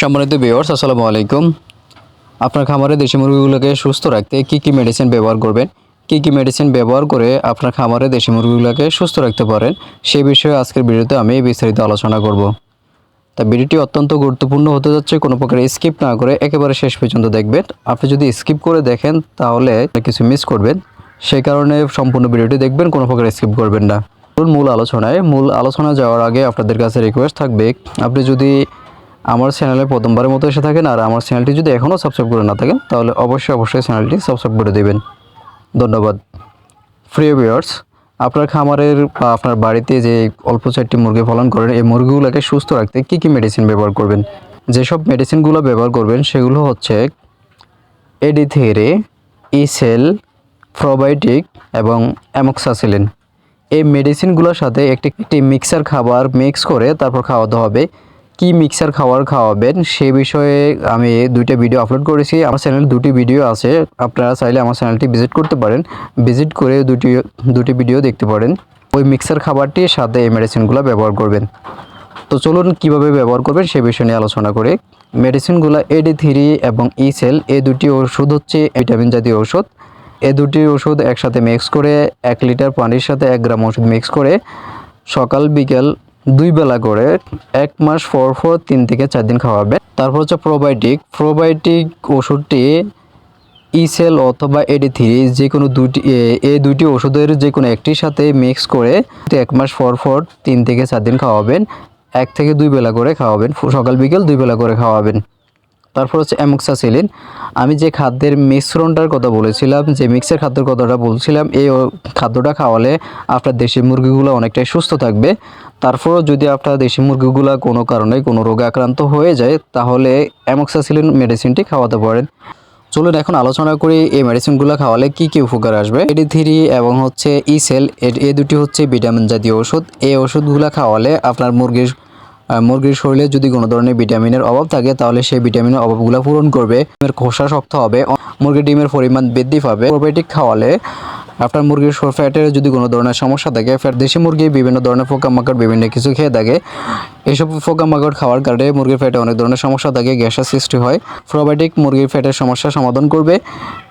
সম্মানিত ভিউয়ার্স আসসালামু আলাইকুম। আপনার খামারে দেশি মুরগিগুলোকে সুস্থ রাখতে কি কি মেডিসিন ব্যবহার করবেন? কি কি মেডিসিন ব্যবহার করে আপনার খামারে দেশি মুরগিগুলোকে সুস্থ রাখতে পারেন? সেই বিষয়ে আজকের ভিডিওতে আমি বিস্তারিত আলোচনা করব। তা ভিডিওটি অত্যন্ত গুরুত্বপূর্ণ হতে যাচ্ছে, কোনো প্রকার স্কিপ না করে একেবারে শেষ পর্যন্ত দেখবেন। আপনি যদি স্কিপ করে দেখেন, তাহলে কিছু মিস করবেন। সেই কারণে সম্পূর্ণ ভিডিওটি দেখবেন, কোনো প্রকার স্কিপ করবেন না। মূল আলোচনায়, মূল আলোচনা যাওয়ার আগে আপনাদের কাছে রিকোয়েস্ট থাকবে, আপনি যদি আমার চ্যানেলে প্রথমবারের মতো এসে থাকেন আর আমার চ্যানেলটি যদি এখনও সাবস্ক্রাইব করে না থাকেন, তাহলে অবশ্যই অবশ্যই চ্যানেলটি সাবস্ক্রাইব করে দেবেন। ধন্যবাদ। প্রিয় ভিউয়ার্স আপনার খামারের বা আপনার বাড়িতে যে অল্প চারটি মুরগি পালন করেন, এই মুরগিগুলোকে সুস্থ রাখতে কী কী মেডিসিন ব্যবহার করবেন? যেসব মেডিসিনগুলো ব্যবহার করবেন, সেগুলো হচ্ছে এডিথেরে ইসেল প্রোবায়োটিক এবং অ্যামোক্সাসিলিন এই মেডিসিনগুলোর সাথে একটি একটি মিক্সার খাবার মিক্স করে তারপর খাওয়াতে হবে। কি মিক্সার খাবার খাওয়াবেন সে বিষয়ে আমি দুইটা ভিডিও আপলোড করেছি। আমার চ্যানেল দুটি ভিডিও আছে। আপনারা চাইলে আমার চ্যানেলটি ভিজিট করতে পারেন। ভিজিট করে দুটি দুটি ভিডিও দেখতে পারেন। ওই মিক্সার খাবারটির সাথে এই মেডিসিনগুলো ব্যবহার করবেন। তো চলুন কীভাবে ব্যবহার করবেন সে বিষয় নিয়ে আলোচনা করে। মেডিসিনগুলো এডি থ্রি এবং ই সেল এই দুটি ওষুধ হচ্ছে ভিটামিন জাতীয় ওষুধ এ দুটি ওষুধ একসাথে মিক্স করে এক লিটার পানির সাথে এক গ্রাম ওষুধ মিক্স করে সকাল, বিকেল দুই বেলা করে এক মাস পর পর তিন থেকে চার দিন খাওয়াবে। তারপর হচ্ছে প্রোবায়োটিক প্রোবায়োটিক ওষুধটি ইসেল অথবা এডি থ্রি যে কোনো দুটি এই দুটি ওষুধের যে কোনো একটির সাথে মিক্স করে এক মাস পর পর তিন থেকে চার দিন খাওয়াবেন। এক থেকে দুই বেলা করে খাওয়াবেন। সকাল বিকেল দুই বেলা করে খাওয়াবেন। তারপর হচ্ছে অ্যামোক্সাসিলিন। আমি যে খাদ্যের মিশ্রণটার কথা বলেছিলাম, যে মিক্সের খাদ্যের কথাটা বলছিলাম, এই খাদ্যটা খাওয়ালে আপনার দেশি মুরগিগুলো অনেকটাই সুস্থ থাকবে। তারপরও যদি আপনার দেশি মুরগিগুলো কোনো কারণে কোনো রোগে আক্রান্ত হয়ে যায়, তাহলে অ্যামোক্সাসিলিন মেডিসিনটি খাওয়াতে পারেন। চলুন এখন আলোচনা করি এই মেডিসিনগুলো খাওয়ালে কি কি উপকার আসবে। এডি থ্রি এবং হচ্ছে ইসেল এ দুটি হচ্ছে ভিটামিন জাতীয় ওষুধ। এই ওষুধগুলো খাওয়ালে আপনার মুরগির মুরগির শরীরে যদি কোনো ধরনের ভিটামিনের অভাব থাকে, তাহলে সেই ভিটামিনের অভাবগুলো পূরণ করবে। ডিমের খোসা শক্ত হবে মুরগির ডিমের পরিমাণ বৃদ্ধি পাবে। প্রোবায়োটিক খাওয়ালে আপনার মুরগির ফ্যাটের যদি কোনো ধরনের সমস্যা থাকে, ফ্যাট দেশি মুরগি বিভিন্ন ধরনের পোকামাকড়, বিভিন্ন কিছু খেয়ে থাকে। এইসব পোকামাকড় খাওয়ার কারণে মুরগির ফ্যাটে অনেক ধরনের সমস্যা থাকে গ্যাসের সৃষ্টি হয়। প্রোবায়োটিক মুরগির ফ্যাটের সমস্যা সমাধান করবে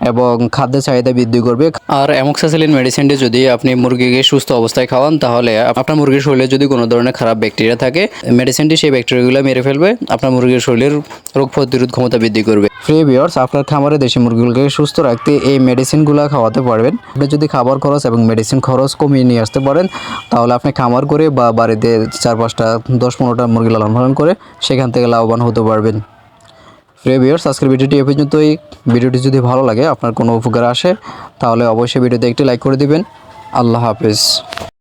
এবং খাদ্যের চাহিদা বৃদ্ধি করবে। আর অ্যামক্সাসিলিন মেডিসিনটি যদি আপনি মুরগিকে সুস্থ অবস্থায় খাওয়ান, তাহলে আপনার মুরগির শরীরে যদি কোনো ধরনের খারাপ ব্যাকটেরিয়া থাকে মেডিসিনটি সেই ব্যাকটেরিয়াগুলো মেরে ফেলবে, আপনার মুরগির শরীরের রোগ প্রতিরোধ ক্ষমতা বৃদ্ধি করবে। ফ্রি বিয়ার্স আপনার খামারে দেশি মুরগিগুলোকে সুস্থ রাখতে এই মেডিসিনগুলো খাওয়াতে পারবেন। আপনি যদি খাবার খরচ এবং মেডিসিন খরচ কমিয়ে নিয়ে আসতে পারেন, তাহলে আপনি খামার করে বা বাড়িতে চার পাঁচটা, দশ পনেরোটা মুরগি লালন পালন করে সেখান থেকে লাভবান হতে পারবেন। প্রিয় ভিউয়ার্স আজকের ভিডিওটি এ পর্যন্তই। ভিডিওটি যদি ভালো লাগে, আপনার কোনো উপকার আসে, তাহলে অবশ্যই ভিডিওতে একটি লাইক করে দিবেন। আল্লাহ হাফেজ।